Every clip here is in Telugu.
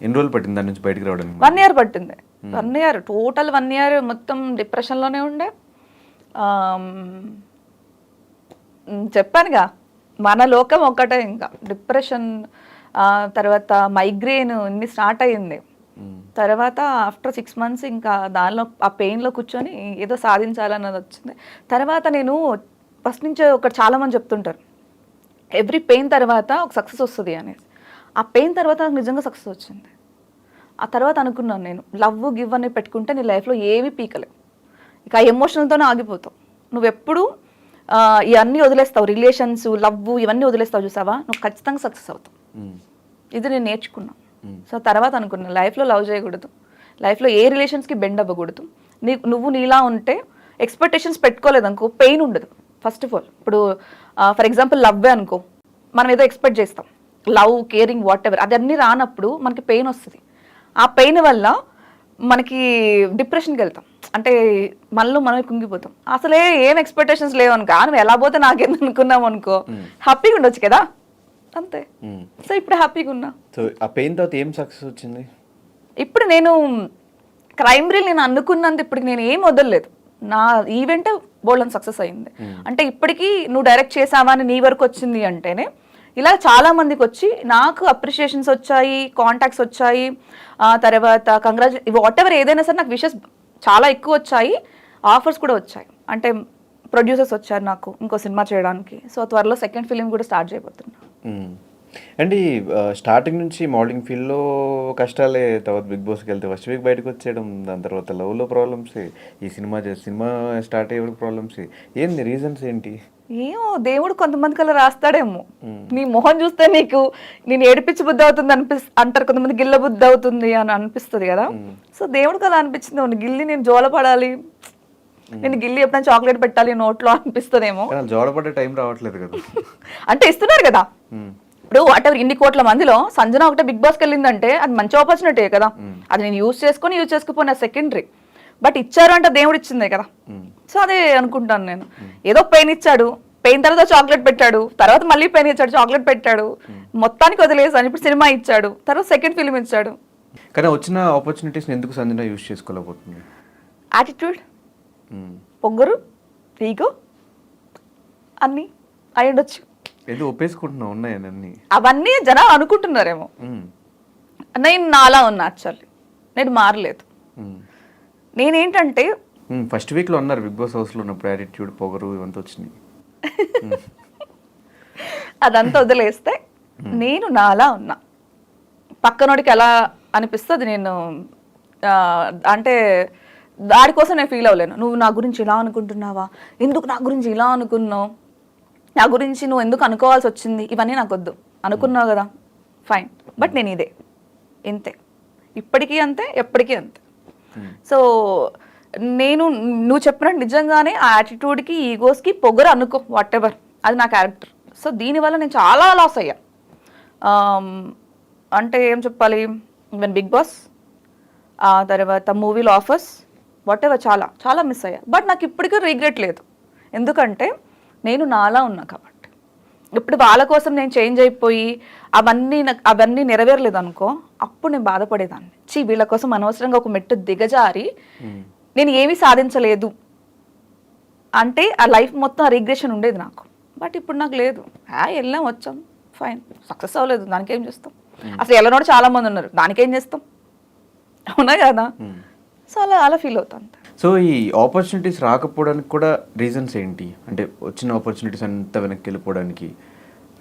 ఎన్ని రోజులు పట్టింది దాని నుంచి బయటకు రావడానికి? వన్ ఇయర్ పట్టింది. One year total one year మొత్తం డిప్రెషన్లోనే ఉండే. చెప్పానుగా మన లోకం ఒక్కటే ఇంకా. డిప్రెషన్ తర్వాత మైగ్రేన్ ఇన్ని స్టార్ట్ అయ్యింది. మ్మ్. తర్వాత ఆఫ్టర్ సిక్స్ మంత్స్ ఇంకా దానిలో ఆ పెయిన్లో కూర్చొని ఏదో సాధించాలన్నది వచ్చింది. తర్వాత నేను ఫస్ట్ నుంచే ఒకటి చాలామంది చెప్తుంటారు. ఎవ్రీ పెయిన్ తర్వాత ఒక సక్సెస్ వస్తుంది అనేసి. ఆ పెయిన్ తర్వాత నాకు నిజంగా సక్సెస్ వచ్చింది. ఆ తర్వాత అనుకున్నాను నేను లవ్ గివ్ అని పెట్టుకుంటే నీ లైఫ్లో ఏమీ పీకలేవు. ఇక ఆ ఎమోషనల్తోనే ఆగిపోతావు. నువ్వు ఎప్పుడు ఆ, ఇవన్నీ వదిలేస్తావు. రిలేషన్స్ లవ్ ఇవన్నీ వదిలేస్తావు చూసావా? నువ్వు ఖచ్చితంగా సక్సెస్ అవుతావు. ఇది నేను నేర్చుకున్నా. సో తర్వాత అనుకున్నా లైఫ్లో లవ్ చేయకూడదు. లైఫ్లో ఏ రిలేషన్స్కి బెండ్ అవ్వకూడదు. నీ నువ్వు నీలా ఉంటే ఎక్స్పెక్టేషన్స్ పెట్టుకోలేదు అనుకో పెయిన్ ఉండదు. ఫస్ట్ ఆఫ్ ఆల్ ఇప్పుడు ఫర్ ఎగ్జాంపుల్ లవ్వే అనుకో మనం ఏదో ఎక్స్పెక్ట్ చేస్తాం. లవ్ కేరింగ్ వాట్ ఎవర్ అదన్నీ రానప్పుడు మనకి పెయిన్ వస్తుంది. ఆ పెయిన్ వల్ల మనకి డిప్రెషన్కి వెళ్తాం. అంటే మనలో మనం కుంగిపోతాం. అసలే ఏం ఎక్స్పెక్టేషన్స్ లేవు అనుకో. నువ్వు ఎలా పోతే నాకేం అనుకున్నాం అనుకో. హ్యాపీగా ఉండొచ్చు కదా? అంతే. సో ఇప్పుడు హ్యాపీగా ఉన్నా. సో ఆ పెయిన్ తర్వాత ఏం సక్సెస్ వచ్చింది? ఇప్పుడు నేను క్రైమ్ రీల్ నేను అనుకున్నంత ఇప్పటికి నేను ఏం వదలలేదు. నా ఈవెంట్ బోల్డ్ సక్సెస్ అయింది. అంటే ఇప్పటికీ నువ్వు డైరెక్ట్ చేసావా అని నీ వరకు వచ్చింది అంటేనే ఇలా చాలా మందికి వచ్చి నాకు అప్రిషియేషన్స్ వచ్చాయి కాంటాక్ట్స్ వచ్చాయి. తర్వాత కంగ్రాచు వాట్ ఎవర్ ఏదైనా సరే నాకు విషెస్ చాలా ఎక్కువ వచ్చాయి. ఆఫర్స్ కూడా వచ్చాయి. అంటే ప్రొడ్యూసర్స్ వచ్చారు నాకు ఇంకో సినిమా చేయడానికి. సో త్వరలో సెకండ్ ఫిలిం కూడా స్టార్ట్ చేయబోతున్నా. అండి అండ్ స్టార్టింగ్ నుంచి మోడలింగ్ ఫీల్డ్లో కష్టాలే తర్వాత బిగ్ బాస్కి వెళ్తే ఫస్ట్ వీక్ బయటకు వచ్చేయడం దాని తర్వాత లవ్లో ప్రాబ్లమ్స్ ఈ సినిమా సినిమా స్టార్ట్ అయ్యే ప్రాబ్లమ్స్ ఏంది రీజన్స్ ఏంటి? ఏమో దేవుడు కొంతమంది కల్లా రాస్తాడేమో. నీ మొహం చూస్తే నీకు నేను ఏడిపించి బుద్ధి అవుతుంది అనిపిస్ అంటారు కొంతమంది గిల్ల బుద్ధి అవుతుంది అని అనిపిస్తుంది కదా. సో దేవుడికి అలా అనిపించింది "అవును, గిల్లి నేను జోలపడాలి నేను గిల్లి ఎప్పుడైనా చాక్లెట్ పెట్టాలి నోట్లో అనిపిస్తుందేమో. కానీ జోడపడే టైం రావట్లేదు కదా. అంటే ఇస్తున్నారు కదా. ఇప్పుడు వాట్ ఎవర్ ఇన్ని కోట్ల మందిలో సంజన ఒకటే బిగ్ బాస్కి వెళ్ళిందంటే అది మంచి ఆపర్చునిటీ కదా. అది నేను యూజ్ చేసుకొని యూజ్ చేసుకోపోయినా సెకండరీ బట్ ఇచ్చారు అంటే దేవుడు ఇచ్చిందే కదా. సో అదే అనుకుంటాను నేను. ఏదో పెయిన్ ఇచ్చాడు పెయిన్ తర్వాత చాక్లెట్ పెట్టాడు తర్వాత మళ్ళీ పెయిన్ ఇచ్చాడు చాక్లెట్ పెట్టాడు మొత్తానికి వదిలేసాను ఇప్పుడు సినిమా ఇచ్చాడు తర్వాత సెకండ్ ఫిలిం ఇచ్చాడు. కానీ వచ్చిన ఆపర్చునిటీస్ని ఎందుకు సంజన యూజ్ చేసుకోలేకపోతుంది? Attitude hmm. పొగ్గరు ఈగో అన్నీ అయి ఉండొచ్చు. ఏదో ఒప్పేసుకుంటున్నావు ఉన్నాయని అన్ని? అవన్నీ జనాలు అనుకుంటున్నారేమో. నేను నాలా ఉన్నా యాక్చువల్లీ నేను మారలేదు. నేనేంటంటే. ఫస్ట్ వీక్లో ఉన్నారు బిగ్ బాస్ హౌస్లో ఉన్నప్పుడు యాటిట్యూడ్ పొగరు ఇవంతా వచ్చినాయి. అదంతా వదిలేస్తే నేను నాలా ఉన్నా. పక్కనోడికి ఎలా అనిపిస్తుంది నేను అంటే దాడి కోసం నేను ఫీల్ అవ్వలేను. నువ్వు నా గురించి ఇలా అనుకుంటున్నావా? ఎందుకు నా గురించి ఇలా అనుకున్నావు? నా గురించి నువ్వు ఎందుకు అనుకోవాల్సి వచ్చింది? ఇవన్నీ నాకు వద్దు. అనుకున్నావు కదా? ఫైన్. బట్ నేను ఇదే. ఇంతే. ఇప్పటికీ అంతే ఎప్పటికీ అంతే. Hmm. సో నేను నువ్వు చెప్పినట్టు నిజంగానే ఆ యాటిట్యూడ్కి ఈగోస్కి పొగరు అనుకో వాట్ ఎవర్ అది నా క్యారెక్టర్ సో దీనివల్ల నేను చాలా లాస్ అయ్యా. Um, అంటే ఏం చెప్పాలి? ఈవెన్ బిగ్ బాస్ ఆ తర్వాత మూవీలో ఆఫర్స్ వాట్ ఎవర్ చాలా చాలా మిస్ అయ్యా. బట్ నాకు ఇప్పటికీ రిగ్రెట్ లేదు. ఎందుకంటే నేను నాలా ఉన్నా కాబట్టి. ఇప్పుడు వాళ్ళ కోసం నేను చేంజ్ అయిపోయి అవన్నీ అవన్నీ నెరవేరలేదు అనుకో అప్పుడు నేను బాధపడేదాన్ని. చీ వీళ్ళ కోసం అనవసరంగా ఒక మెట్టు దిగజారి నేను ఏమీ సాధించలేదు. అంటే ఆ లైఫ్ మొత్తం ఆ రిగ్రెషన్ ఉండేది నాకు. బట్ ఇప్పుడు నాకు లేదు. ఆ వెళ్ళాం వచ్చాం. ఫైన్. సక్సెస్ అవ్వలేదు. దానికి ఏం చేస్తాం అసలు వెళ్ళనోడు చాలా మంది ఉన్నారు. దానికి ఏం చేస్తాం? అవునా కదా? సో అలా అలా ఫీల్ అవుతాను. సో ఈ ఆపర్చునిటీస్ రాకపోవడానికి కూడా రీజన్స్ ఏంటి? అంటే వచ్చిన ఆపర్చునిటీస్ అంతా వెనక్కి వెళ్ళిపోవడానికి.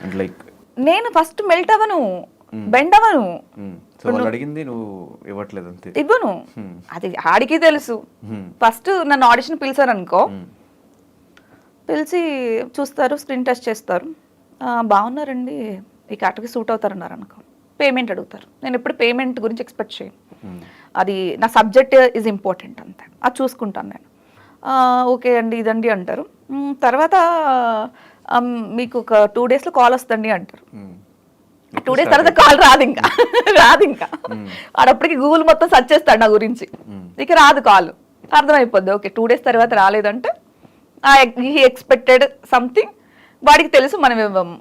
అంటే లైక్ నేను ఫస్ట్ మెల్ట్ అవ్వను. బెండ్ అవ్వను. సో వాళ్ళు అడిగింది నువ్వు ఇవ్వట్లేదు అంతే. ఇవ్వను. అది ఆడికి తెలుసు. Hmm. ఫస్ట్ నన్ను ఆడిషన్ పిలిచారు అనుకో పిలిచి చూస్తారు స్క్రీన్ టెస్ట్ చేస్తారు. "ఆ, బాగున్నారండి. ఈ క్యాటకి సూట్ అవుతారన్నారు అనుకో పేమెంట్ అడుగుతారు. నేను ఎప్పుడు పేమెంట్ గురించి ఎక్స్పెక్ట్ చేయను. అది నా సబ్జెక్ట్ ఈజ్ ఇంపార్టెంట్ అంతే. అది చూసుకుంటాను నేను. "ఆ, ఓకే అండి ఇదండి అంటారు. "మ్, తర్వాత "ఆ, మీకు ఒక టూ డేస్లో కాల్ వస్తుంది అంటారు. టూ డేస్ తర్వాత కాల్ రాదు ఇంకా. రాదు ఇంకా. ఆడప్పటికి గూగుల్ మొత్తం సెర్చ్ చేస్తాడు నా గురించి. ఇక రాదు కాల్ అర్థమైపోద్ది. ఓకే టూ డేస్ తర్వాత రాలేదంటే హీ ఎక్స్పెక్టెడ్ సంథింగ్ వాడికి తెలుసు మనం ఇవ్వము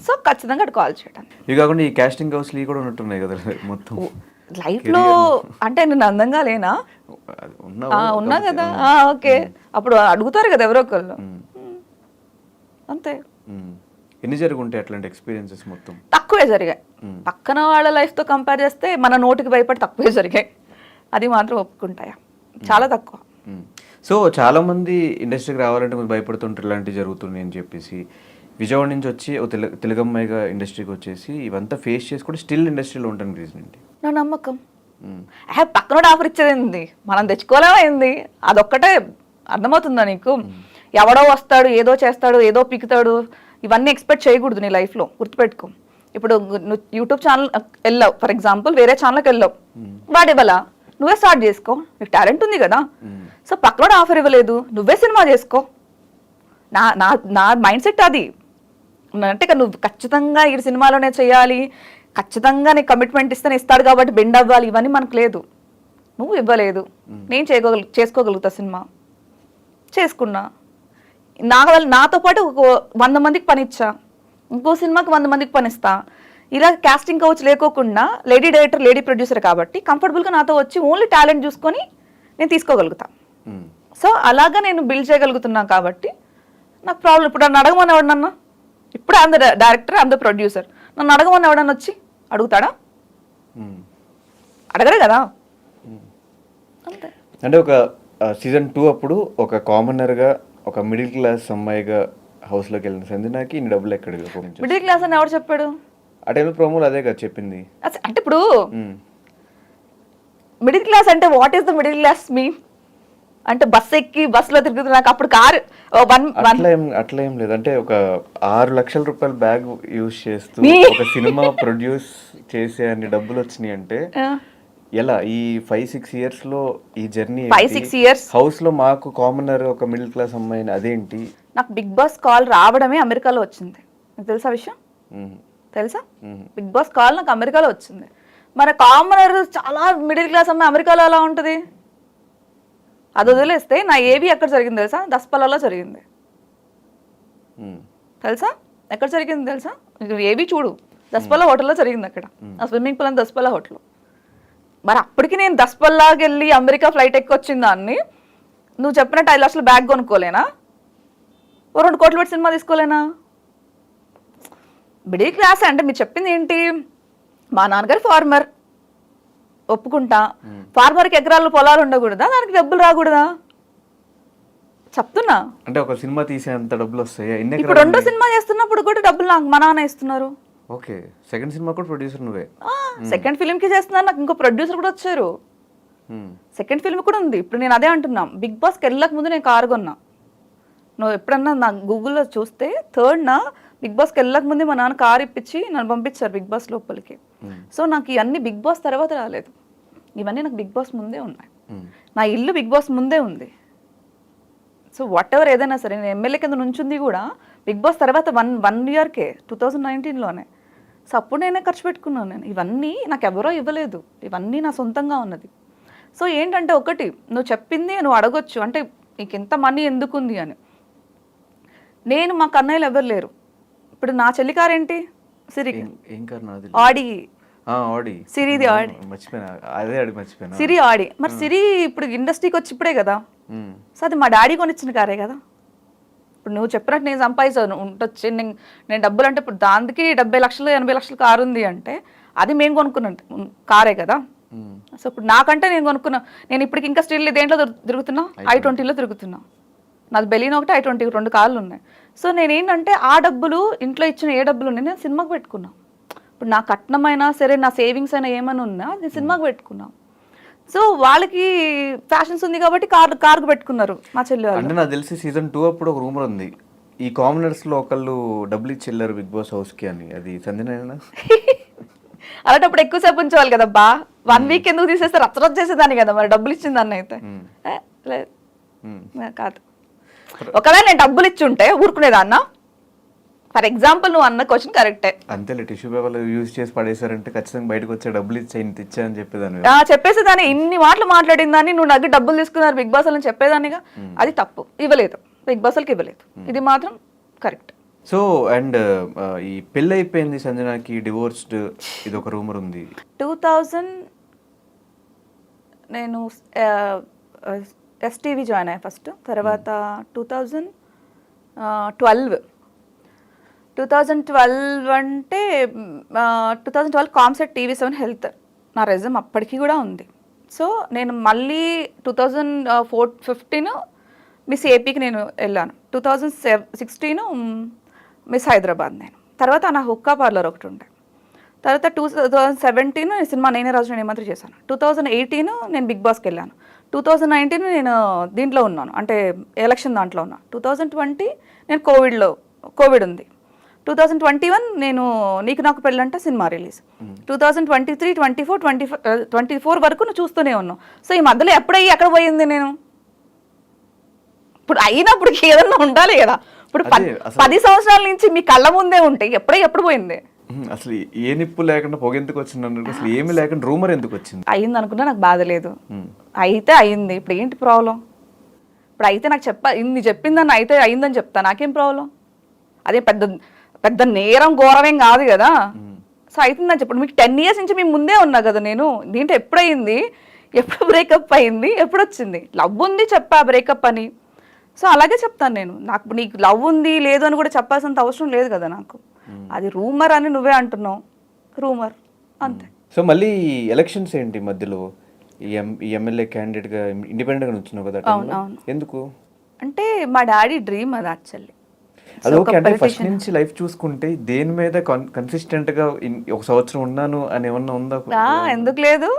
సో ఖచ్చితంగా అటు కాల్ చేయడానికి ఇవి కాకుండా ఈ కాస్టింగ్ ఇవి కూడా ఉన్నట్టున్నాయి కదా మొత్తం. లైఫ్లో అంటే నేను అందంగా లేనా? ఉన్నా కదా. ఆ, ఓకే. అప్పుడు అడుగుతారు కదా ఎవరో ఒకళ్ళు. అంతే. ఎన్ని జరుగుంటాయి అట్లాంటి ఎక్స్పీరియన్సెస్ మొత్తం? తక్కువే జరిగాయి. పక్కన వాళ్ళ life తో కంపేర్ చేస్తే మన నోటికి భయపడి తక్కువే జరిగాయి. అది మాత్రం ఒప్పుకుంటాయా? చాలా తక్కువ. సో చాలా మంది ఇండస్ట్రీకి రావాలంటే కొంచెం భయపడుతుంటారు ఇలాంటివి జరుగుతున్నాయి అని చెప్పేసి. విజయవాడ నుంచి వచ్చి ఓ తెలు తెలుగమ్మాయిగా ఇండస్ట్రీకి వచ్చేసి ఇవంతా ఫేస్ చేసి కూడా స్టిల్ ఇండస్ట్రీలో ఉంటాను రీజన్ ఏంటి? నా నమ్మకం. పక్కనోడు ఆఫర్ ఇచ్చేది ఏంది మనం తెచ్చుకోలేమైంది అదొక్కటే అర్థమవుతుందా నీకు? ఎవడో వస్తాడు ఏదో చేస్తాడు ఏదో పికుతాడు. ఇవన్నీ ఎక్స్పెక్ట్ చేయకూడదు నీ లైఫ్లో. గుర్తుపెట్టుకో. ఇప్పుడు యూట్యూబ్ ఛానల్ వెళ్ళావు. ఫర్ ఎగ్జాంపుల్ వేరే ఛానల్కి వెళ్ళావు. వాడు ఇవ్వాలా? నువ్వే స్టార్ట్ చేసుకో. నీకు టాలెంట్ ఉంది కదా. సో పక్కనోడు ఆఫర్ ఇవ్వలేదు. నువ్వే సినిమా చేసుకో. నా నా నా మైండ్ సెట్ అది. అంటే నువ్వు ఖచ్చితంగా ఈ సినిమాలోనే చేయాలి ఖచ్చితంగా నీకు కమిట్మెంట్ ఇస్తేనే ఇస్తాడు కాబట్టి బెండ్ అవ్వాలి ఇవన్నీ మనకు లేదు. నువ్వు ఇవ్వలేదు. నేను చేయగల చేసుకోగలుగుతా సినిమా. చేసుకున్నా. నా వల్ల నాతో పాటు ఒక వంద మందికి పని ఇచ్చా. ఇంకో సినిమాకి వంద మందికి పని ఇస్తా. ఇలా కాస్టింగ్ కౌచ్ లేకోకుండా లేడీ డైరెక్టర్ లేడీ ప్రొడ్యూసర్ కాబట్టి కంఫర్టబుల్గా నాతో వచ్చి ఓన్లీ టాలెంట్ చూసుకొని నేను తీసుకోగలుగుతా. సో అలాగా నేను బిల్డ్ చేయగలుగుతున్నా కాబట్టి నాకు ప్రాబ్లం ఇప్పుడు నన్ను అడగమని ఎవడన్నా ఇప్పుడు అంద డైరెక్టర్ అంద ప్రొడ్యూసర్. నన్ను అడగమని ఎవడన్నా వచ్చి అడుగుతాడా. అడగరు కదా. అంటే ఒక సీజన్ టూ అప్పుడు ఒక కామనర్గా ఒక మిడిల్ క్లాస్ అమ్మాయిగా హౌస్లోకి వెళ్ళిన సంజనాకి ఇన్ని డబ్బులు ఉపయోగించారు మిడిల్ క్లాస్ అని ఎవడు చెప్పాడు? ఆ టైంలో ప్రోమోలు అదే కదా చెప్పింది. అంటే ఇప్పుడు. మిడిల్ క్లాస్ అంటే what is the middle class మీ అంటే బస్ ఎక్కి బస్సులో తిరుగుతున్నా నాకు అప్పుడు కారు వన్ అట్లా ఏం అట్లా ఏం లేదు. అంటే ఒక ఆరు లక్షల రూపాయల బ్యాగ్ యూజ్ చేస్తూ ఒక సినిమా ప్రొడ్యూస్ చేసే అన్ని డబ్బులు వచ్చినాయి అంటే ఎలా? ఈ ఫైవ్ సిక్స్ ఇయర్స్లో ఈ జర్నీ Five, six years? హౌస్లో మాకు కామనర్ ఒక మిడిల్ క్లాస్ అమ్మాయిని అదేంటి? నాకు బిగ్ బాస్ కాల్ రావడమే అమెరికాలో వచ్చింది. తెలుసా విషయం. తెలుసా. బిగ్ బాస్ కాల్ నాకు అమెరికాలో వచ్చింది. మరి కామనర్ చాలా మిడిల్ క్లాస్ అమ్మాయి అమెరికాలో ఎలా ఉంటుంది? అది వదిలేస్తే నా ఏబీ ఎక్కడ జరిగింది తెలుసా? దస్పల్లాలో జరిగింది. తెలుసా? ఎక్కడ జరిగింది తెలుసా? ఏబీ చూడు. దస్పల్లా హోటల్లో జరిగింది అక్కడ. ఆ స్విమ్మింగ్ పూల్ అని దస్పల్లా హోటల్. మరి అప్పటికి నేను దస్పల్లాకి వెళ్ళి అమెరికా ఫ్లైట్ ఎక్కి వచ్చిన దాన్ని నువ్వు చెప్పినట్టు ఐదు లక్షలు బ్యాగ్ కొనుక్కోలేనా? ఓ రెండు కోట్లు పెట్టి సినిమా తీసుకోలేనా? Middle class. అంటే మీరు చెప్పింది ఏంటి? మా నాన్నగారు ఫార్మర్. ఒప్పుకుంటా. ఫార్మర్కి ఎకరాలు పొలాలు ఉండకూడదా? దానికి డబ్బులు రాకూడదా? చెప్తున్నా. అంటే ఒక సినిమా తీసేంత డబ్బులు వస్తాయి? ఇప్పుడు రెండో సినిమా చేస్తున్నప్పుడు కూడా డబ్బులు నాకు మా నాన్న ఇస్తున్నారు. ఓకే. సెకండ్ సినిమా కూడా ప్రొడ్యూసర్ నువ్వే. సెకండ్ ఫిల్మ్కి చేస్తున్నారు నాకు ఇంకో ప్రొడ్యూసర్ కూడా వచ్చారు. సెకండ్ ఫిల్మ్ కూడా ఉంది. ఇప్పుడు నేను అదే అంటున్నా. బిగ్ బాస్కి వెళ్ళక ముందు నేను కారు కొన్నా. నువ్వు ఎప్పుడన్నా నా గూగుల్లో చూస్తే థర్డ్ నా బిగ్ బాస్కి వెళ్ళక ముందే మా నాన్న కారు ఇప్పించి నన్ను పంపించారు బిగ్ బాస్ లోపలికి. సో నాకు ఇవన్నీ బిగ్ బాస్ తర్వాత రాలేదు. ఇవన్నీ నాకు బిగ్ బాస్ ముందే ఉన్నాయి. నా ఇల్లు బిగ్ బాస్ ముందే ఉంది. సో వాట్ ఎవర్ ఏదైనా సరే నేను ఎమ్మెల్యే కింద నుంచుంది కూడా బిగ్ బాస్ తర్వాత వన్ వన్ ఇయర్కే టూ థౌజండ్ నైన్టీన్లోనే సో అప్పుడు నేనే ఖర్చు పెట్టుకున్నాను నేను. ఇవన్నీ నాకు ఎవరో ఇవ్వలేదు. ఇవన్నీ నా సొంతంగా ఉన్నది. సో ఏంటంటే ఒకటి నువ్వు చెప్పింది నువ్వు అడగొచ్చు. అంటే నీకు ఎంత మనీ ఎందుకుంది అని. నేను మా కన్నయ్యలు ఎవరు లేరు. ఇప్పుడు నా చెల్లి కారేంటి సిరి ఆడి ఆడి. సిరిది ఆడి. మర్చిపోయినా. అదే ఆడి మర్చిపోయినా. సిరి ఆడి. మరి సిరి ఇప్పుడు ఇండస్ట్రీకి వచ్చి ఇప్పుడే కదా. సో అది మా డాడీ కొనిచ్చిన కారే కదా? ఇప్పుడు నువ్వు చెప్పినట్టు నేను సంపాదించాను ఉండొచ్చు. నేను నేను డబ్బులు అంటే ఇప్పుడు దానికి డెబ్బై లక్షలు ఎనభై లక్షలు కారు ఉంది అంటే అది మేము కొనుక్కున్న. కారే కదా. సో ఇప్పుడు నాకంటే నేను కొనుక్కున్నా నేను ఇప్పటికి ఇంకా స్టిల్ దేంట్లో తిరు- తిరుగుతున్నా? ఐ ట్వంటీలో తిరుగుతున్నా. నాది బెలీన్ ఒకటి ఐ ట్వంటీ రెండు కార్లు ఉన్నాయి. సో నేనేంటంటే ఆ డబ్బులు ఇంట్లో ఇచ్చిన ఏ డబ్బులు ఉన్నాయి నేను సినిమాకి పెట్టుకున్నా. ఇప్పుడు నా కట్నమైనా సరే నా సేవింగ్స్ అయినా ఏమైనా ఉన్నా నేను సినిమాకి పెట్టుకున్నా. సో వాళ్ళకి ఫ్యాషన్స్ ఉంది కాబట్టి కార్ కార్కు పెట్టుకున్నారు మా చెల్లి వాళ్ళు. అంటే నాకు తెలిసి సీజన్ టూ అప్పుడు ఒక రూమర్ ఉంది. ఈ కామనర్స్లో ఒకళ్ళు డబ్బులు ఇచ్చి వెళ్ళారు బిగ్ బాస్ హౌస్కి అని. అది సంజన అలాంటప్పుడు ఎక్కువసేపు ఉంచేవాళ్ళు కదా బా వన్ వీక్ ఎందుకు తీసేస్తే రచ్చరచ్చ చేసేదాన్ని కదా మరి డబ్బులు ఇచ్చిన దాన్ని అయితే. లేదు కాదు. ఒకవేళ నేను డబ్బులు ఇచ్చి ఉంటే ఊరుకునేదాన్న? ఫర్ ఎగ్జాంపుల్ నువ్వు అన్న క్వశ్చన్ కరెక్టే. అంతేలే టిష్యూ పేపర్లు యూజ్ చేసి పడేశారంటే ఖచ్చితంగా బయటకు వచ్చే డబ్బులు ఇచ్చా ఇచ్చా అని చెప్పేదాన్ని. చెప్పేసేదాన్ని. ఇన్ని మాటలు మాట్లాడిన దాన్ని నువ్వు నాకు డబ్బులు తీసుకున్నారు బిగ్ బాస్ అని చెప్పేదానిగా అది తప్పు. ఇవ్వలేదు. బిగ్ బాస్ ఇవ్వలేదు. ఇది మాత్రం కరెక్ట్. సో అండ్ ఈ పెళ్ళి అయిపోయింది సంజనాకి డివోర్స్డ్ ఇది ఒక రూమర్ ఉంది. టూ థౌజండ్ నేను ఎస్టీవీ జాయిన్ అయ్యా ఫస్ట్. తర్వాత two thousand twelve. Two thousand twelve అంటే two thousand twelve Comsat TV seven health నా రెజ్యూమ్ అప్పటికి కూడా ఉంది. సో నేను మళ్ళీ two thousand four fifteen miss ఏపీకి నేను వెళ్ళాను. Two thousand seven sixteen miss Hyderabad నేను. తర్వాత నా హుక్కా పార్లర్ ఒకటి ఉండే. తర్వాత టూ థౌజండ్ సెవెంటీన్ సినిమా నేనే రాజు నేను ఏమంత్రి చేశాను. టూ థౌజండ్ ఎయిటీన్ నేను బిగ్ బాస్కి వెళ్ళాను. టూ థౌజండ్ నైన్టీన్ నేను దీంట్లో ఉన్నాను. అంటే ఎలక్షన్ దాంట్లో ఉన్నాను. టూ థౌజండ్ ట్వంటీ నేను కోవిడ్లో కోవిడ్ ఉంది. టూ థౌజండ్ ట్వంటీ వన్ నేను నీకు నాకు పెళ్ళంట cinema release. Two thousand twenty three twenty four twenty twenty four వరకు నువ్వు చూస్తూనే ఉన్నావు. సో ఈ మధ్యలో ఎప్పుడయ్యి ఎక్కడ పోయింది నేను? ఇప్పుడు అయినప్పుడు ఏదన్నా ఉండాలి కదా. ఇప్పుడు పది సంవత్సరాల నుంచి మీ కళ్ళ ముందే ఉంటాయి ఎప్పుడే ఎప్పుడు పోయింది? అసలు ఏ నిప్పు లేకుండా పొగ ఎందుకు వచ్చింది అసలు ఏమీ లేకుండా రూమర్ ఎందుకు వచ్చింది? అయింది అనుకున్నా నాకు బాధ లేదు. అయితే అయింది. ఇప్పుడు ఏంటి ప్రాబ్లం? ఇప్పుడు అయితే నాకు చెప్ప ఇన్ని చెప్పిందని అయితే అయిందని చెప్తా. నాకేం ప్రాబ్లం? అదే పెద్ద పెద్ద నేరం ఘోరమేం కాదు కదా. సో అవుతుందని చెప్పండి మీకు టెన్ ఇయర్స్ నుంచి మీ ముందే ఉన్నా కదా నేను. దీంట్లో ఎప్పుడయింది? ఎప్పుడు బ్రేకప్ అయింది? ఎప్పుడు వచ్చింది లవ్ ఉంది చెప్పా బ్రేకప్ అని. సో అలాగే చెప్తాను నేను. నాకు నీకు లవ్ ఉంది లేదు అని కూడా చెప్పాల్సినంత అవసరం లేదు కదా నాకు. అది రూమర్ అని నువ్వే అంటున్నావు. రూమర్. అంతే. సో మళ్ళీ ఎలక్షన్స్ ఏంటి మధ్యలో? ఎమ్మెల్యే క్యాండిడేట్గా ఇండిపెండెంట్గా నుంచున్నావు కదా. ఎందుకు? అంటే మా డాడీ డ్రీమ్ అది యాక్చువల్లీ. అది ఓకే. అంటే ఫస్ట్ నుంచి లైఫ్ చూసుకుంటే దేని మీద కన్సిస్టెంట్గా ఒక సంవత్సరం ఉన్నాను అని ఏమన్నా ఉందా? ఎందుకు లేదు.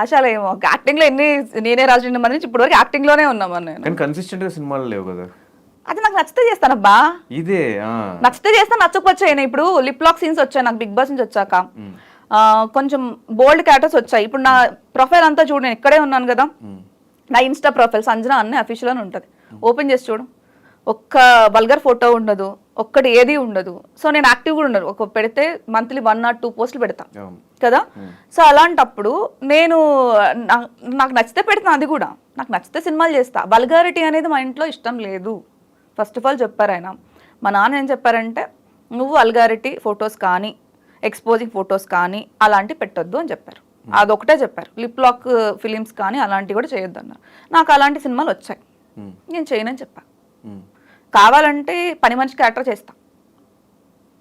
ఆశాలేమో. యాక్టింగ్లో ఎన్ని నేనే రాజు మంది నుంచి ఇప్పటివరకు యాక్టింగ్లోనే ఉన్నామని నేను? కానీ కన్సిస్టెంట్గా సినిమాలు లేవు కదా. అది నాకు నచ్చితే చేస్తానబ్బా ఇదే ఆ. నచ్చితే చేస్తా నచ్చకపోతే ఇప్పుడు లిప్ లాక్ సీన్స్ వచ్చాయి నాకు బిగ్ బాస్ నుంచి వచ్చాక. కొంచెం బోల్డ్ క్యారెక్టర్స్ వచ్చాయి. ఇప్పుడు నా ప్రొఫైల్ అంతా చూడు నేను ఇక్కడే ఉన్నాను కదా. నా ఇన్స్టా ప్రొఫైల్ సంజన అన్నీ అఫీషియల్ అని ఉంటుంది. ఓపెన్ చేసి చూడు. ఒక్క వల్గర్ ఫోటో ఉండదు ఒక్కటి ఏది ఉండదు. సో నేను యాక్టివ్ కూడా ఉండదు ఒక పెడితే మంత్లీ వన్ నాట్ టూ పోస్టులు పెడతా. కదా? సో అలాంటప్పుడు నేను నాకు నచ్చితే పెడతాను అది కూడా. నాకు నచ్చితే సినిమాలు చేస్తా. వల్గారిటీ అనేది మా ఇంట్లో ఇష్టం లేదు. ఫస్ట్ ఆఫ్ ఆల్ చెప్పారు ఆయన. మా నాన్న ఏం చెప్పారంటే నువ్వు వల్గారిటీ ఫొటోస్ కానీ ఎక్స్పోజింగ్ ఫొటోస్ కానీ అలాంటివి పెట్టొద్దు అని చెప్పారు. అదొకటే చెప్పారు. లిప్ లాక్ ఫిలిమ్స్ కానీ అలాంటివి కూడా చేయొద్దు అన్నారు నాకు అలాంటి సినిమాలు వచ్చాయి. నేను చేయనని చెప్పా. మ్మ్. కావాలంటే పని మనిషి క్యారెక్టర్ చేస్తా.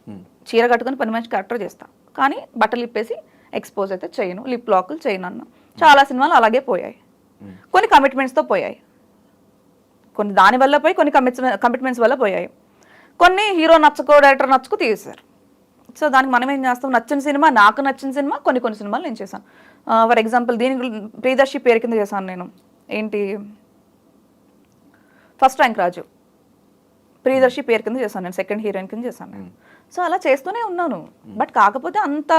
మ్మ్. చీర కట్టుకొని పని మనిషి క్యారెక్టర్ చేస్తా. కానీ బట్టలు ఇప్పేసి ఎక్స్పోజ్ అయితే చేయను లిప్ లాకులు చేయను అన్న. చాలా సినిమాలు అలాగే పోయాయి. కొన్ని కమిట్మెంట్స్తో పోయాయి. కొన్ని దాని వల్ల పోయి కొన్ని కమిట్మెంట్స్ వల్ల పోయాయి. కొన్ని హీరో నచ్చకో డైరెక్టర్ నచ్చకో తీసేశారు. సో దానికి మనం ఏం చేస్తాం? నచ్చిన సినిమా నాకు నచ్చిన సినిమా కొన్ని కొన్ని సినిమాలు నేను చేశాను. ఫర్ ఎగ్జాంపుల్ దీని ప్రియదర్శి పేరు కింద చేశాను నేను. ఏంటి? ఫస్ట్ ర్యాంక్ రాజు. ప్రియదర్శి పేరు కింద చేశాను నేను సెకండ్ హీరోయిన్ కింద చేశాను నేను. సో అలా చేస్తూనే ఉన్నాను. బట్ కాకపోతే అంత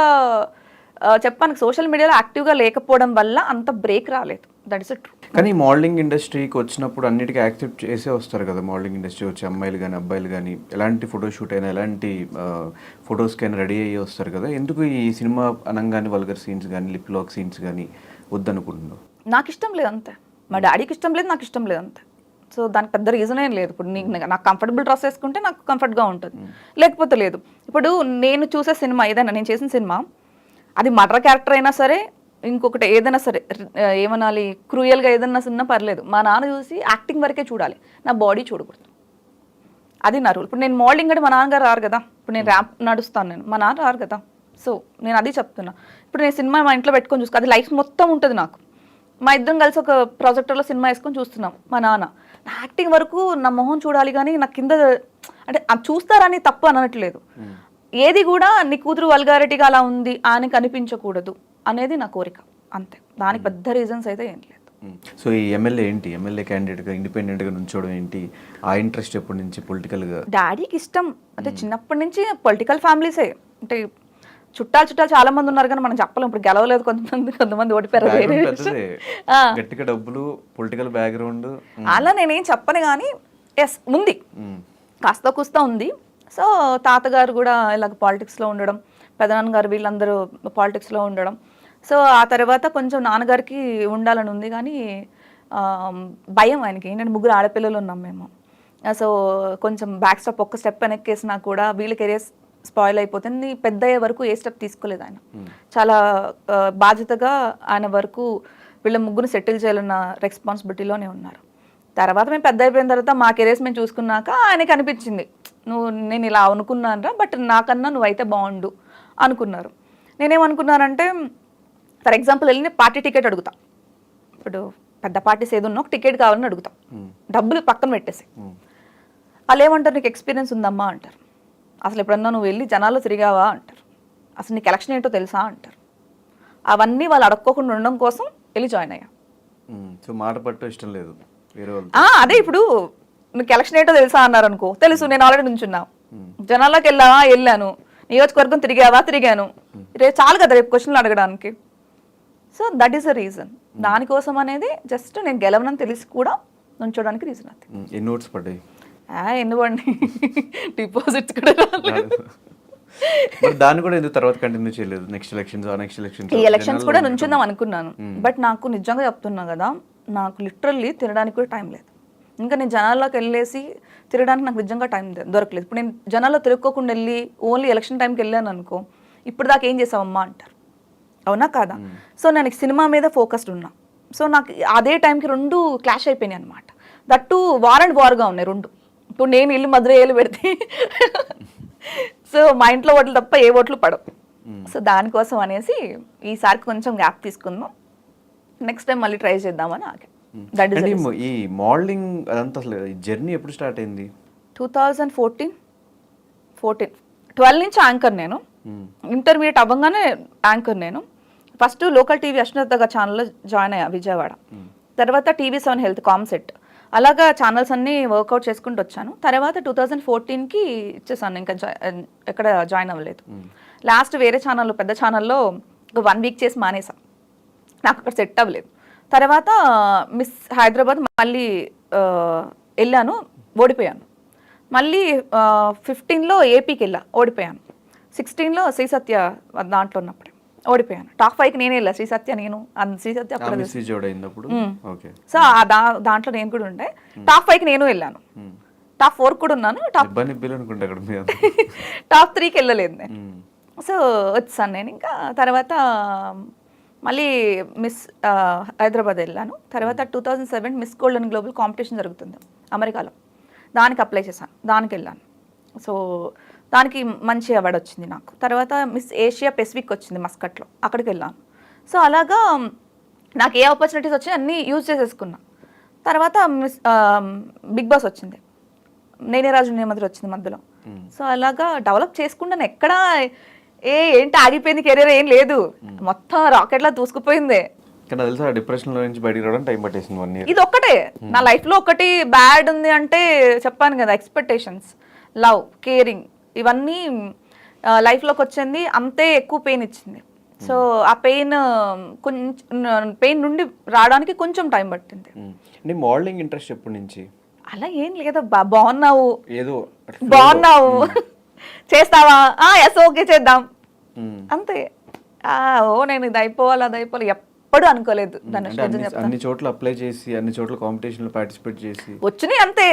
చెప్పాను సోషల్ మీడియాలో యాక్టివ్గా లేకపోవడం వల్ల అంత బ్రేక్ రాలేదు. దట్ ఇస్ ట్రూ కానీ మోడలింగ్ ఇండస్ట్రీకి వచ్చినప్పుడు అన్నిటికీ యాక్సెప్ట్ చేసే వస్తారు కదా మోడలింగ్ ఇండస్ట్రీ వచ్చి అమ్మాయిలు కానీ అబ్బాయిలు కానీ ఎలాంటి ఫోటోషూట్ అయినా ఎలాంటి ఫొటోస్కైనా రెడీ అయ్యి వస్తారు కదా. ఎందుకు ఈ సినిమా అనంగానే వల్గర్ సీన్స్ కానీ లిప్ లాక్ సీన్స్ కానీ వద్దనుకుంటున్నావు? నాకు ఇష్టం లేదు అంతే మా డాడీకి ఇష్టం లేదు నాకు ఇష్టం లేదు అంతే సో దానికి పెద్ద రీజన్ ఏం లేదు. ఇప్పుడు నీకు నాకు కంఫర్టబుల్ డ్రెస్ వేసుకుంటే నాకు కంఫర్ట్గా ఉంటుంది. లేకపోతే లేదు. ఇప్పుడు నేను చూసే సినిమా ఏదైనా నేను చేసిన సినిమా అది మర్డర్ క్యారెక్టర్ అయినా సరే ఇంకొకటి ఏదైనా సరే ఏమనాలి క్రూయల్గా ఏదైనా ఉన్నా పర్లేదు. మా నాన్న చూసి యాక్టింగ్ వరకే చూడాలి. నా బాడీ చూడకూడదు. అది నా రూల్ ఇప్పుడు నేను మోడలింగ్ అంటే మా నాన్నగారు రారు కదా. ఇప్పుడు నేను ర్యాప్ నడుస్తాను నేను. మా నాన్న రారు కదా. సో నేను అది చెప్తున్నా. ఇప్పుడు నేను సినిమా మా ఇంట్లో పెట్టుకొని చూసుకో అది లైఫ్ మొత్తం ఉంటుంది నాకు. మా ఇద్దరం కలిసి ఒక ప్రాజెక్టర్లో సినిమా వేసుకొని చూస్తున్నాం మా నాన్న. నా యాక్టింగ్ వరకు నా మొహం చూడాలి కానీ నా కింద అంటే చూస్తారని తప్పు అనట్లేదు. ఏది కూడా నీ కూతురు వల్గారిటీగా అలా ఉంది అని కనిపించకూడదు అనేది నా కోరిక. అంతే. దానికి పెద్ద రీజన్స్ అయితే ఏం లేదు. సో ఈ ఎమ్మెల్యే ఏంటి? ఎమ్మెల్యే క్యాండిడేట్గా ఇండిపెండెంట్గా నుంచోవడం ఏంటి? ఆ ఇంట్రెస్ట్ ఎప్పటి నుంచి పొలిటికల్గా డాడీకి ఇష్టం. అంటే చిన్నప్పటి నుంచి పొలిటికల్ ఫ్యామిలీసే అంటే చుట్టాలు చుట్టాలు చాలా మంది ఉన్నారు కానీ మనం చెప్పలేం. ఇప్పుడు గెలవలేదు కొంతమంది కొంతమంది ఓడిపోయారు. గట్టిగా డబ్బులు పొలిటికల్ బ్యాక్గ్రౌండ్ అలా నేనేం చెప్పను కానీ ఎస్ ఉంది. కాస్త కుస్తా ఉంది. సో తాతగారు కూడా ఇలాగ పాలిటిక్స్లో ఉండడం పెదనాన్నగారు వీళ్ళందరూ పాలిటిక్స్లో ఉండడం. సో ఆ తర్వాత కొంచెం నాన్నగారికి ఉండాలని ఉంది కానీ భయం ఆయనకి. ఏంటంటే ముగ్గురు ఆడపిల్లలు ఉన్నాం మేము. సో కొంచెం బ్యాక్ స్టెప్ ఒక్క స్టెప్ వెనక్కేసినా కూడా వీళ్ళ కెరియర్ స్పాయిల్ అయిపోతుంది. పెద్ద అయ్యే వరకు ఏ స్టెప్ తీసుకోలేదు ఆయన. చాలా ఆ, బాధ్యతగా ఆయన వరకు వీళ్ళ ముగ్గురు సెటిల్ చేయాలన్న రెస్పాన్సిబిలిటీలోనే ఉన్నారు. తర్వాత మేము పెద్ద అయిపోయిన తర్వాత మా కెరీర్స్ మేము చూసుకున్నాక ఆయనకి అనిపించింది. నువ్వు నేను ఇలా అనుకున్నానరా బట్ నాకన్నా నువ్వైతే బాగుండు అనుకున్నారు. నేనేమనుకున్నానంటే ఫర్ ఎగ్జాంపుల్ వెళ్ళి పార్టీ టికెట్ అడుగుతా. ఇప్పుడు పెద్ద పార్టీస్ ఏది ఉన్నా ఒక టికెట్ కావాలని అడుగుతాం. డబ్బులు పక్కన పెట్టేసి వాళ్ళు ఏమంటారు నీకు ఎక్స్పీరియన్స్ ఉందమ్మా అంటారు. అసలు ఎప్పుడన్నా నువ్వు వెళ్ళి జనాల్లో తిరిగావా అంటారు. అసలు నీకు ఎలక్షన్ ఏంటో తెలుసా అంటారు. అవన్నీ వాళ్ళు అడక్కోకుండా ఉండడం కోసం వెళ్ళి జాయిన్ అయ్యా. సో మాట పట్టు ఇష్టం లేదు అదే ఇప్పుడు నీకు ఎలక్షన్ ఏంటో తెలుసా అన్నారు అనుకో తెలుసు నేను ఆల్రెడీ నుంచున్నా. జనాల్లోకి వెళ్ళావా? వెళ్ళాను. నియోజకవర్గం తిరిగావా? తిరిగాను. రేపు చాలు కదా రేపు క్వశ్చన్లు అడగడానికి. So that is the reason దానికోసం అనేది జస్ట్ నేను గెలవనని తెలిసి కూడా నుంచోడానికి రీజన్ అది. ఎన్ని నోట్స్ పడ్డాయి? ఆ, ఎన్నివ్వండి డిపాజిట్స్ కూడా రాలేదు. దాన్ని కూడా ఎందుకు తర్వాత కంటిన్యూ చేయలేదు? నెక్స్ట్ ఎలక్షన్స్ నెక్స్ట్ ఎలక్షన్స్ ఈ ఎలక్షన్స్ కూడా నుంచుందాం అనుకున్నాను. బట్ నాకు నిజంగా చెప్తున్నా కదా నాకు లిటరల్లీ తినడానికి కూడా టైం లేదు. ఇంకా నేను జనాల్లోకి వెళ్ళేసి తిరగడానికి నాకు నిజంగా టైం దొరకలేదు. ఇప్పుడు నేను జనాల్లో తిరుక్కోకుండా వెళ్ళి ఓన్లీ ఎలక్షన్ టైంకి వెళ్ళాను అనుకో ఇప్పుడు దాకా ఏం చేసావమ్మా అంటారు. అవునా కాదా? సో నేను సినిమా మీద ఫోకస్డ్ ఉన్నా. సో నాకు అదే టైంకి రెండు క్లాష్ అయిపోయినాయి అనమాట దట్టు వార్ అండ్ వార్గా ఉన్నాయి రెండు. ఇప్పుడు నేను ఇల్లు మధుర ఏళ్ళు పెడితే సో మా ఇంట్లో ఓట్లు తప్ప ఏ ఓట్లు పడవు. సో దానికోసం అనేసి ఈసారి కొంచెం గ్యాప్ తీసుకుందాం. నెక్స్ట్ టైం మళ్ళీ ట్రై చేద్దామని ఆగా. ఈ మోడలింగ్ అదంతా అసలు జర్నీ ఎప్పుడు స్టార్ట్ అయింది? Two thousand fourteen fourteen twelve నుంచి యాంకర్ నేను. ఇంటర్మీడియట్ అవ్వగానే యాంకర్ నేను. ఫస్ట్ లోకల్ టీవీ అశ్వతగా ఛానల్లో జాయిన్ అయ్యా విజయవాడ. తర్వాత టీవీ సెవెన్ హెల్త్ కామ్సెట్ అలాగా ఛానల్స్ అన్నీ వర్కౌట్ చేసుకుంటూ వచ్చాను. తర్వాత టూ థౌజండ్ ఫోర్టీన్కి ఇచ్చేసాను. ఇంకా ఎక్కడ జాయిన్ అవ్వలేదు. లాస్ట్ వేరే ఛానల్లో పెద్ద ఛానల్లో ఒక వన్ వీక్ చేసి మానేసా. నాకు అక్కడ సెట్ అవ్వలేదు. తర్వాత మిస్ హైదరాబాద్ మళ్ళీ వెళ్ళాను ఓడిపోయాను. మళ్ళీ ఫిఫ్టీన్లో ఏపీకి వెళ్ళా ఓడిపోయాను. సిక్స్టీన్లో శ్రీ సత్య దాంట్లో ఉన్నప్పుడే. ఓడిపోయాను. టాప్ ఫైవ్కి నేనే వెళ్ళా. శ్రీ సత్య నేను. శ్రీ సత్య సో దాంట్లో నేను కూడా ఉండే. టాప్ ఫైవ్కి నేను వెళ్ళాను. టాప్ ఫోర్ కూడా ఉన్నాను. టాప్ టాప్ త్రీకి వెళ్ళలేదు నేను. సో వచ్చాను నేను ఇంకా. తర్వాత మళ్ళీ మిస్ హైదరాబాద్ వెళ్ళాను. తర్వాత two thousand seven miss gold and global competition జరుగుతుంది అమెరికాలో. దానికి అప్లై చేశాను. దానికి వెళ్ళాను. సో దానికి మంచి అవార్డు వచ్చింది నాకు. తర్వాత మిస్ ఏషియా పెసిఫిక్ వచ్చింది మస్కట్లో. అక్కడికి వెళ్ళాను. సో అలాగా నాకు ఏ ఆపర్చునిటీస్ వచ్చాయి అన్నీ యూజ్ చేసేసుకున్నా. తర్వాత మిస్ బిగ్ బాస్ వచ్చింది. నేనే రాజు వచ్చింది మధ్యలో. సో అలాగా డెవలప్ చేసుకుంటాను. ఎక్కడా ఏ ఏంటి ఆగిపోయింది కెరీర్ ఏం లేదు. మొత్తం రాకెట్లా దూసుకుపోయింది. కానీ నాకు తెలుసా డిప్రెషన్లో నుంచి బయటికి రావడం టైం పట్టేసింది వన్ ఇయర్ ఇది ఒక్కటే నా లైఫ్లో ఒకటి బ్యాడ్ ఉంది అంటే చెప్పాను కదా ఎక్స్పెక్టేషన్స్ లవ్ కేరింగ్ ఇవన్నీ లైఫ్లోకి వచ్చింది. అంతే ఎక్కువ పెయిన్ ఇచ్చింది. సో ఆ పెయిన్ కొంచెం పెయిన్ నుండి రావడానికి కొంచెం టైం పట్టింది. నీ మోడలింగ్ ఇంట్రెస్ట్ ఎప్పటి నుంచి? అలా ఏం లేదబ్బా బాగున్నావు ఏదో బాగున్నావు చేస్తావా? ఆ ఎస్ ఓకే చేద్దాం. అంతే. ఆ, ఓ నేను ఇది అయిపోవాలి అది అయిపోవాలి. ఎప్పుడు అనుకోలేదు. అన్ని చోట్ల అప్లై చేసి అన్ని చోట్ల కాంపిటీషన్ పార్టిసిపేట్ చేసి. వచ్చినాయి అంతే.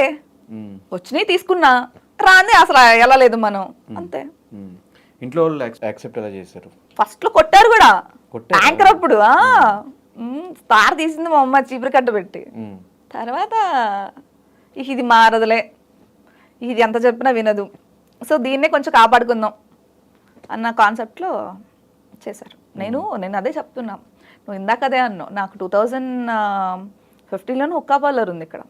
వచ్చినాయి తీసుకున్నా. రాంది అసలు వెళ్ళలేదు మనం. అంతే. ఇంట్లో వాళ్ళు యాక్సెప్ట్ ఎలా చేశారు? ఫస్ట్లో కొట్టారు కూడా? యాంకర్ అప్పుడు స్టార్ తీసింది మా అమ్మ చీపురు కట్ట పెట్టి. తర్వాత ఇది మారదులే. ఇది ఎంత చెప్పినా వినదు. సో దీన్నే కొంచెం కాపాడుకుందాం అన్న కాన్సెప్ట్లో చేశారు. నేను నేను అదే చెప్తున్నా. నువ్వు ఇందాక అదే అన్నావు. నాకు టూ థౌజండ్ ఫిఫ్టీన్లోనే ఒక్క పార్లర్ ఉంది ఇక్కడ.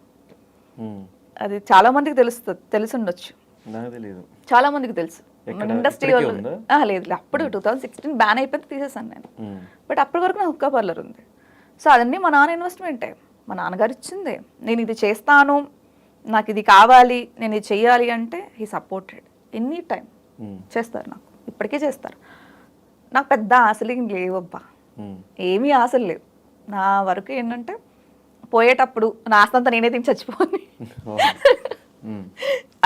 అది చాలా మందికి తెలుస్తుంది తెలిసి ఉండొచ్చు. నాకు తెలియదు చాలా మందికి తెలుసు? ఇండస్ట్రీ వాళ్ళు లేదు. అప్పుడు టూ థౌజండ్ సిక్స్టీన్ బ్యాన్ అయిపోతే తీసేసాను నేను. బట్ అప్పటి వరకు నాకు హుక్కా పార్లర్ ఉంది. సో అదన్నీ మా నాన్న ఇన్వెస్ట్మెంటే మా నాన్నగారు ఇచ్చిందే. నేను ఇది చేస్తాను నాకు ఇది కావాలి నేను ఇది చెయ్యాలి అంటే హీ సపోర్టెడ్ ఎనీ టైం చేస్తారు నాకు. ఇప్పటికే చేస్తారు. నాకు పెద్ద ఆశలు ఉమ్. ఏమీ ఆశలు లేవు. నా వరకు ఏంటంటే పోయేటప్పుడు నా ఆస్తంతా నేనే తిని చచ్చిపోని.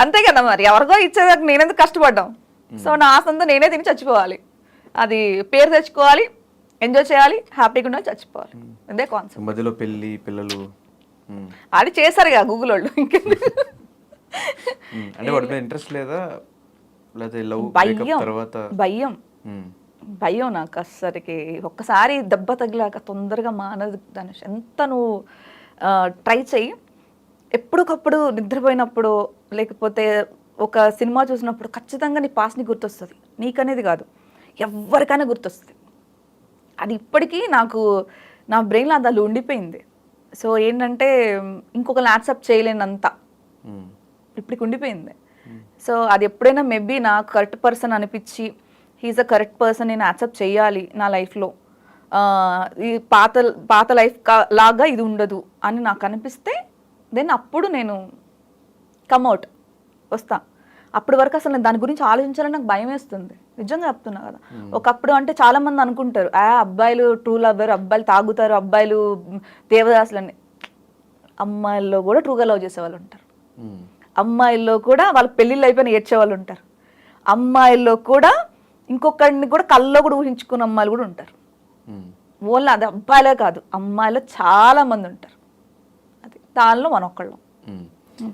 అంతే కదా మరి ఎవరికో ఇచ్చేదాకా నేనెందుకు కష్టపడ్డాం? సో నా ఆస్తంతా నేనే తిని చచ్చిపోవాలి. అది పేరు తెచ్చుకోవాలి ఎంజాయ్ చేయాలి హ్యాపీగా ఉండాలి చచ్చిపోవాలి. ఇదే కాన్సెప్ట్ మధ్యలో పెళ్ళి పిల్లలు అది చేశారు కదా గూగుల్ వాళ్ళు. అంటే మీద ఇంట్రెస్ట్ లేదా? లవ్ భయం. తర్వాత? భయం. నాకు అస్సరికి ఒక్కసారి దెబ్బ తగిలాక తొందరగా మానదు ధనుష్. ఎంత నువ్వు ట్రై చెయ్యి. ఎప్పటికప్పుడు నిద్రపోయినప్పుడు లేకపోతే ఒక సినిమా చూసినప్పుడు ఖచ్చితంగా నీ పాస్ని గుర్తొస్తుంది. నీకనేది కాదు. ఎవరికైనా గుర్తొస్తుంది. అది ఇప్పటికీ నాకు నా బ్రెయిన్లో అది అలా ఉండిపోయింది. సో ఏంటంటే ఇంకొకరిని యాక్సెప్ట్ చేయలేనంత. మ్మ్. ఇప్పటికి ఉండిపోయింది. సో అది ఎప్పుడైనా మేబీ నాకు కరెక్ట్ పర్సన్ అనిపించి he is a correct person నేను యాక్సెప్ట్ చేయాలి నా లైఫ్లో ఈ పాత పాత లైఫ్ లాగా ఇది ఉండదు అని నాకు అనిపిస్తే దెన్ అప్పుడు నేను కమ్అవుట్ వస్తా. అప్పటి వరకు అసలు నేను దాని గురించి ఆలోచించాలని నాకు భయం వేస్తుంది. నిజంగా చెప్తున్నా కదా. ఒకప్పుడు అంటే చాలా మంది అనుకుంటారు ఆ అబ్బాయిలు ట్రూ లవర్ అబ్బాయిలు తాగుతారు అబ్బాయిలు దేవదాసులని. అమ్మాయిల్లో కూడా ట్రూగా లవ్ చేసే వాళ్ళు ఉంటారు. మ్మ్. అమ్మాయిల్లో కూడా వాళ్ళ పెళ్ళిళ్ళు అయిపోయిన ఏడ్చే వాళ్ళు ఉంటారు. అమ్మాయిల్లో కూడా ఇంకొకరిని కూడా కల్లో కూడా ఊహించుకున్న అమ్మాయిలు కూడా ఉంటారు. ఓన్లీ అది అబ్బాయిలే కాదు అమ్మాయిలు చాలా మంది ఉంటారు. అది దానిలో మనం ఒక్కళ్ళం.